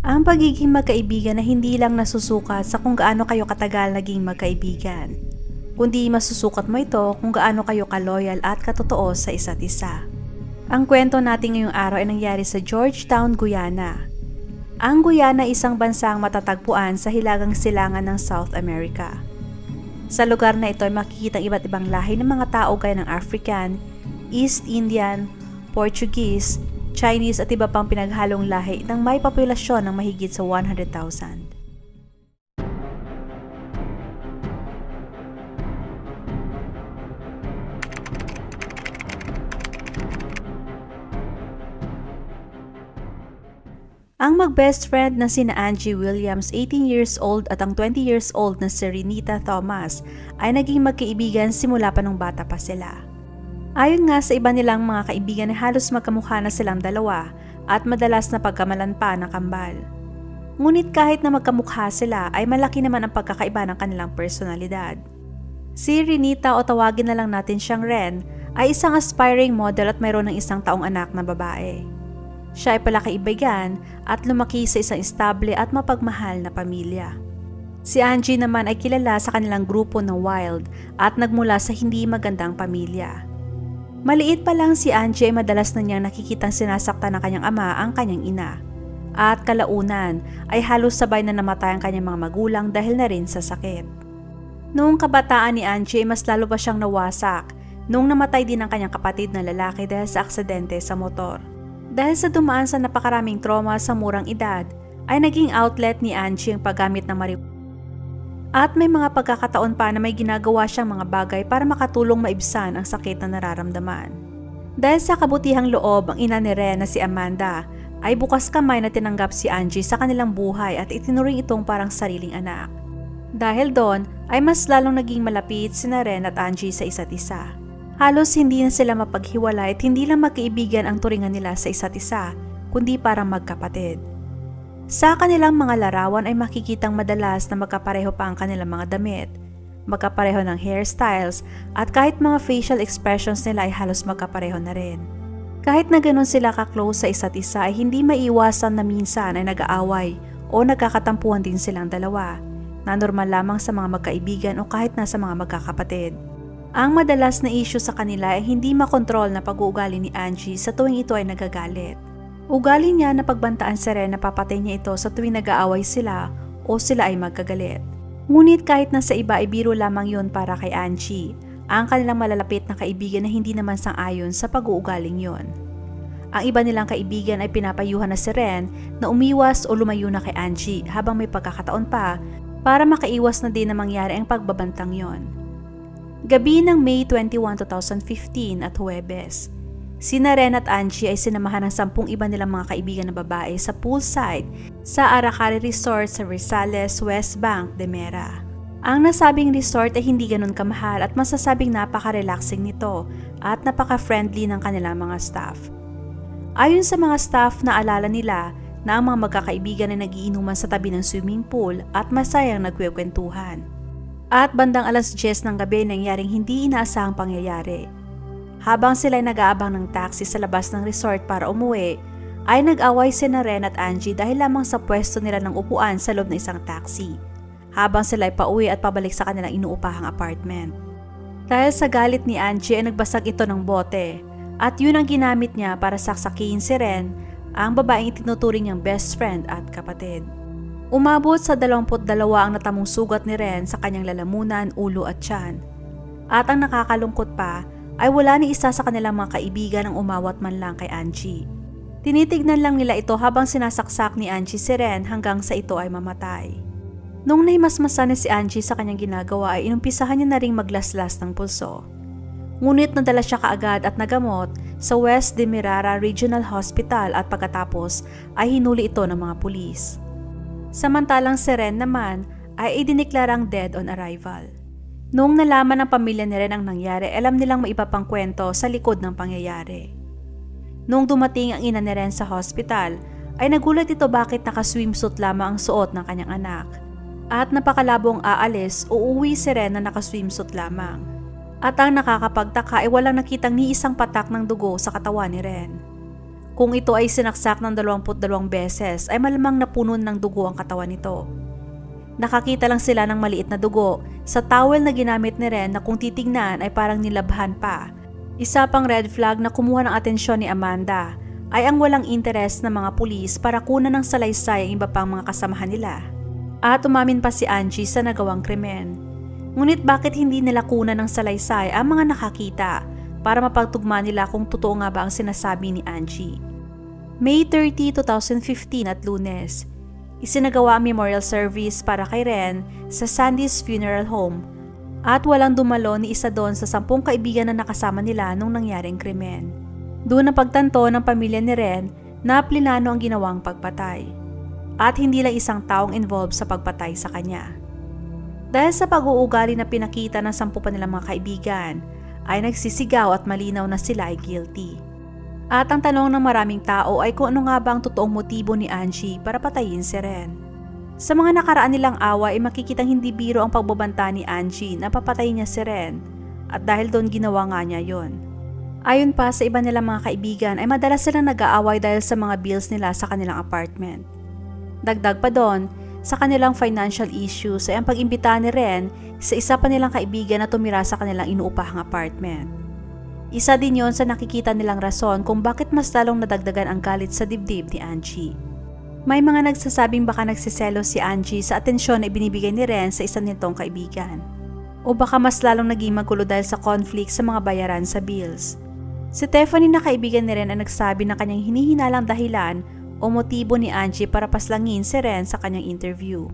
Ang pagiging magkaibigan na hindi lang nasusukat sa kung gaano kayo katagal naging magkaibigan, kundi masusukat mo ito kung gaano kayo kaloyal at katotoo sa isa't isa. Ang kwento natin ngayong araw ay nangyari sa Georgetown, Guyana. Ang Guyana ay isang bansang matatagpuan sa hilagang silangan ng South America. Sa lugar na ito ay makikita ang iba't ibang lahi ng mga tao gaya ng African, East Indian, Portuguese, Chinese at iba pang pinaghalong lahi ng may populasyon ng mahigit sa 100,000. Ang mag-best friend na sina Angie Williams, 18 years old at ang 20 years old na si Renita Thomas ay naging magkaibigan simula pa nung bata pa sila. Ayon nga sa iba nilang mga kaibigan na halos magkamukha na silang dalawa at madalas na pagkamalan pa ng kambal. Ngunit kahit na magkamukha sila ay malaki naman ang pagkakaiba ng kanilang personalidad. Si Renita o tawagin na lang natin siyang Ren ay isang aspiring model at mayroon ng isang taong anak na babae. Siya ay palakaibigan at lumaki sa isang estable at mapagmahal na pamilya. Si Angie naman ay kilala sa kanilang grupo na Wild at nagmula sa hindi magandang pamilya. Maliit pa lang si Angie ay madalas na niyang nakikitang sinasaktan ng kanyang ama ang kanyang ina. At kalaunan ay halos sabay na namatay ang kanyang mga magulang dahil na rin sa sakit. Noong kabataan ni Angie ay mas lalo pa siyang nawasak noong namatay din ang kanyang kapatid na lalaki dahil sa aksidente sa motor. Dahil sa dumaan sa napakaraming trauma sa murang edad, ay naging outlet ni Angie ang paggamit ng marijuana. At may mga pagkakataon pa na may ginagawa siyang mga bagay para makatulong maibsan ang sakit na nararamdaman. Dahil sa kabutihang loob ang ina ni Ren na si Amanda, ay bukas kamay na tinanggap si Angie sa kanilang buhay at itinuring itong parang sariling anak. Dahil doon ay mas lalong naging malapit sina Ren at Angie sa isa't isa. Halos hindi na sila mapaghiwalay at hindi lang magkaibigan ang turingan nila sa isa't isa, kundi parang magkapatid. Sa kanilang mga larawan ay makikitang madalas na magkapareho pa ang kanilang mga damit, magkapareho ng hairstyles at kahit mga facial expressions nila ay halos magkapareho na rin. Kahit na ganun sila ka-close sa isa't isa ay hindi maiwasan na minsan ay nag-aaway o nagkakatampuhan din silang dalawa na normal lamang sa mga magkaibigan o kahit na sa mga magkakapatid. Ang madalas na issue sa kanila ay hindi makontrol na pag-uugali ni Angie sa tuwing ito ay nagagalit. Ugali niya na pagbantaan sa Ren na papatay niya ito sa tuwing nag-aaway sila o sila ay magkagalit. Ngunit kahit na sa iba ay biro lamang yon para kay Angie, ang kanilang malalapit na kaibigan na hindi naman sang-ayon sa pag-uugaling yon. Ang iba nilang kaibigan ay pinapayuhan na si Ren na umiwas o lumayo na kay Angie habang may pagkakataon pa para makaiwas na din na mangyari ang pagbabantang yon. Gabi ng May 21, 2015 at Huwebes, sina Ren at Angie ay sinamahan ng sampung iba nilang mga kaibigan na babae sa poolside sa Aracari Resort sa Rizales, West Bank, Demera. Ang nasabing resort ay hindi ganun kamahal at masasabing napaka-relaxing nito at napaka-friendly ng kanilang mga staff. Ayon sa mga staff na alala nila na ang mga magkakaibigan ay nagiinuman sa tabi ng swimming pool at masayang nagkwekwentuhan. At bandang alas 10 ng gabi nangyaring hindi inaasahang pangyayari. Habang sila nag-aabang ng taxi sa labas ng resort para umuwi, ay nag-away si Ren at Angie dahil lamang sa pwesto nila ng upuan sa loob ng isang taxi. Habang sila ay pauwi at pabalik sa kanilang inuupahang apartment. Dahil sa galit ni Angie ay nagbasag ito ng bote at yun ang ginamit niya para saksakihin si Ren, ang babaeng itinuturing niyang best friend at kapatid. Umabot sa 22 ang natamong sugat ni Ren sa kanyang lalamunan, ulo at tiyan. At ang nakakalungkot pa ay wala ni isa sa kanilang mga kaibigan ang umawat man lang kay Angie. Tinitignan lang nila ito habang sinasaksak ni Angie si Ren hanggang sa ito ay mamatay. Nung nahimasmasan ni si Angie sa kanyang ginagawa ay inumpisahan niya na ring maglaslas ng pulso. Ngunit nadala siya kaagad at nagamot sa West Demerara Regional Hospital at pagkatapos ay hinuli ito ng mga pulis. Samantalang si Ren naman ay idineklarang dead on arrival. Noong nalaman ng pamilya ni Ren ang nangyari, alam nilang may iba pang kwento sa likod ng pangyayari. Noong dumating ang ina ni Ren sa hospital, ay nagulat ito bakit naka-swimsuit lamang ang suot ng kanyang anak. At napakalabong aalis, uuwi si Ren na naka-swimsuit lamang. At ang nakakapagtaka ay walang nakitang ni isang patak ng dugo sa katawan ni Ren. Kung ito ay sinaksak ng 22 beses ay malamang napuno ng dugo ang katawan nito. Nakakita lang sila ng maliit na dugo sa towel na ginamit ni Ren na kung titignan ay parang nilabhan pa. Isa pang red flag na kumuha ng atensyon ni Amanda ay ang walang interes ng mga pulis para kunan ng salaysay ang iba pang mga kasamahan nila. At umamin pa si Angie sa nagawang krimen. Ngunit bakit hindi nila kunan ng salaysay ang mga nakakita para mapagtugma nila kung totoo nga ba ang sinasabi ni Angie? May 30, 2015 at lunes, isinagawa ang memorial service para kay Ren sa Sandy's Funeral Home at walang dumalo ni isa doon sa sampung kaibigan na nakasama nila nung nangyaring krimen. Doon ang pagtanto ng pamilya ni Ren na plinano ang ginawang pagpatay at hindi lang isang taong involved sa pagpatay sa kanya. Dahil sa pag-uugali na pinakita ng sampu pa nilang mga kaibigan, ay nagsisigaw at malinaw na sila ay guilty. At ang tanong ng maraming tao ay kung ano nga ba ang totoong motibo ni Angie para patayin si Ren. Sa mga nakaraan nilang awa ay makikitang hindi biro ang pagbabanta ni Angie na papatayin niya si Ren at dahil doon ginawa nga niya yon. Ayon pa sa iba nilang mga kaibigan ay madalas silang nag-aaway dahil sa mga bills nila sa kanilang apartment. Dagdag pa doon, sa kanilang financial issues ay ang pag-imbita ni Ren sa isa pa nilang kaibigan na tumira sa kanilang inuupahang apartment. Isa din yon sa nakikita nilang rason kung bakit mas lalong nadagdagan ang galit sa dibdib ni Angie. May mga nagsasabing baka nagsiselo si Angie sa atensyon na ibinibigay ni Ren sa isa nitong kaibigan. O baka mas lalong naging magulo dahil sa conflict sa mga bayaran sa bills. Si Tiffany na kaibigan ni Ren ay nagsabi na kanyang hinihinalang dahilan o motibo ni Angie para paslangin si Ren sa kanyang interview.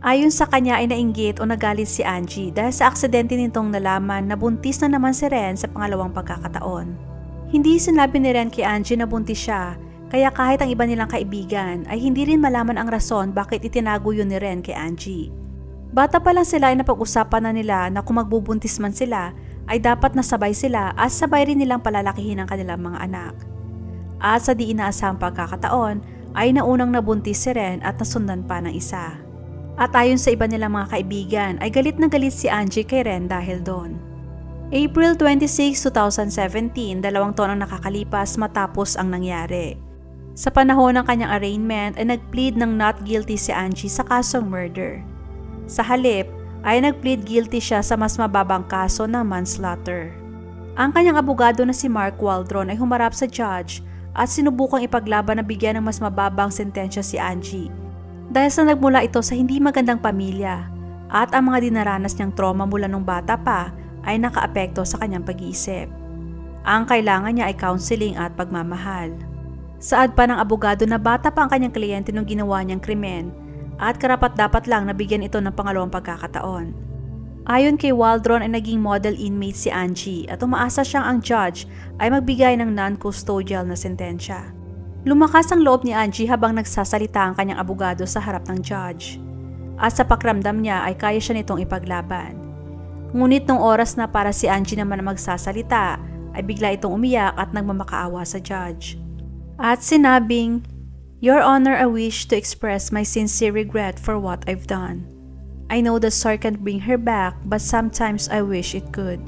Ayon sa kanya ay nainggit o nagalit si Angie dahil sa aksidente nitong nalaman na buntis na naman si Ren sa pangalawang pagkakataon. Hindi sinabi ni Ren kay Angie na buntis siya, kaya kahit ang iba nilang kaibigan ay hindi rin malaman ang rason bakit itinago yun ni Ren kay Angie. Bata pa lang sila ay napag-usapan na nila na kung magbubuntis man sila ay dapat nasabay sila at sabay rin nilang palalakihin ang kanilang mga anak. At sa di inaasahang pagkakataon ay naunang nabuntis si Ren at nasundan pa ng isa. At ayon sa iba nilang mga kaibigan ay galit na galit si Angie kay Ren dahil doon. April 26, 2017, dalawang taon ang nakakalipas matapos ang nangyari. Sa panahon ng kanyang arraignment ay nagplead ng not guilty si Angie sa kasong murder. Sa halip ay nagplead guilty siya sa mas mababang kaso ng manslaughter. Ang kanyang abogado na si Mark Waldron ay humarap sa judge at sinubukang ipaglaban na bigyan ng mas mababang sentensya si Angie dahil sa nagmula ito sa hindi magandang pamilya at ang mga dinaranas niyang trauma mula nung bata pa ay nakaapekto sa kanyang pag-iisip. Ang kailangan niya ay counseling at pagmamahal. Saad pa ng abogado na bata pa ang kanyang kliyente nung ginawa niyang krimen at karapat dapat lang nabigyan ito ng pangalawang pagkakataon. Ayon kay Waldron ay naging model inmate si Angie at umaasa siyang ang judge ay magbigay ng non-custodial na sentensya. Lumakas ang loob ni Angie habang nagsasalita ang kanyang abogado sa harap ng judge. At sa pakramdam niya ay kaya siya nitong ipaglaban. Ngunit nung oras na para si Angie naman magsasalita, ay bigla itong umiyak at nagmamakaawa sa judge. At sinabing, Your Honor, I wish to express my sincere regret for what I've done. I know the SAR can't bring her back, but sometimes I wish it could.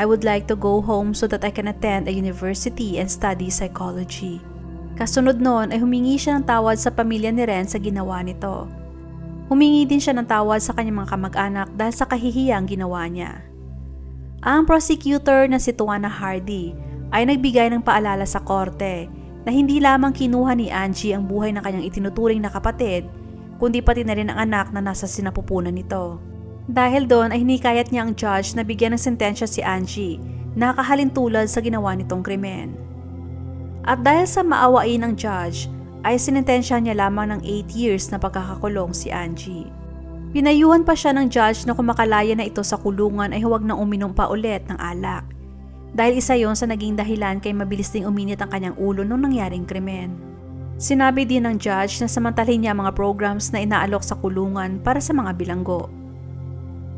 I would like to go home so that I can attend a university and study psychology. Kasunod noon ay humingi siya ng tawad sa pamilya ni Ren sa ginawa nito. Humingi din siya ng tawad sa kanyang mga kamag-anak dahil sa kahihiyang ginawa niya. Ang prosecutor na si Tuana Hardy ay nagbigay ng paalala sa korte na hindi lamang kinuha ni Angie ang buhay ng kanyang itinuturing na kapatid, kundi pati na rin ang anak na nasa sinapupunan nito. Dahil doon ay hinikayat niya ang judge na bigyan ng sentensya si Angie na kahalintulad sa ginawa nitong krimen. At dahil sa maawain ng judge, ay sinintensya niya lamang ng 8 years na pagkakakulong si Angie. Pinayuhan pa siya ng judge na kung makalaya na ito sa kulungan ay huwag nang uminom pa ulit ng alak. Dahil isa yon sa naging dahilan kay mabilis ding uminit ang kanyang ulo nung nangyaring krimen. Sinabi din ng judge na samantalhin niya mga programs na inaalok sa kulungan para sa mga bilanggo.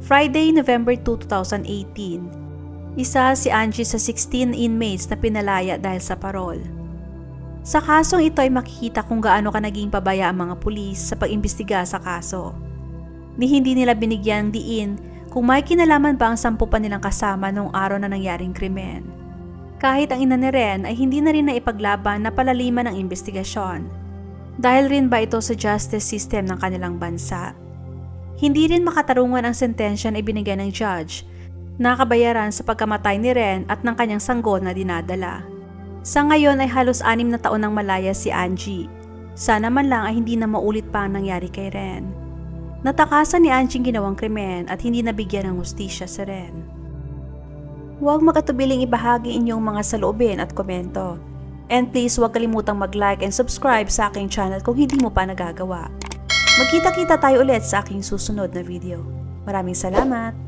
Friday, November 2, 2018. Isa si Angie sa 16 inmates na pinalaya dahil sa parol. Sa kasong ito ay makikita kung gaano ka naging pabaya ang mga pulis sa pag-imbestiga sa kaso. Ni hindi nila binigyan diin kung may kinalaman ba ang sampu pa nilang kasama noong araw na nangyaring krimen. Kahit ang ina ni Ren ay hindi na rin naipaglaban na palaliman ng investigasyon. Dahil rin ba ito sa justice system ng kanilang bansa? Hindi rin makatarungan ang sentensya na ibinigay ng judge na kabayaran sa pagkamatay ni Ren at ng kanyang sanggol na dinadala. Sa ngayon ay halos anim na taon nang malaya si Angie. Sana man lang ay hindi na maulit pa ang nangyari kay Ren. Natakasan ni Angie ang ginawang krimen at hindi nabigyan ng hustisya si Ren. Huwag makatubiling ibahagi inyong mga saloobin at komento. And please huwag kalimutang mag-like and subscribe sa aking channel kung hindi mo pa nagagawa. Magkita-kita tayo ulit sa aking susunod na video. Maraming salamat!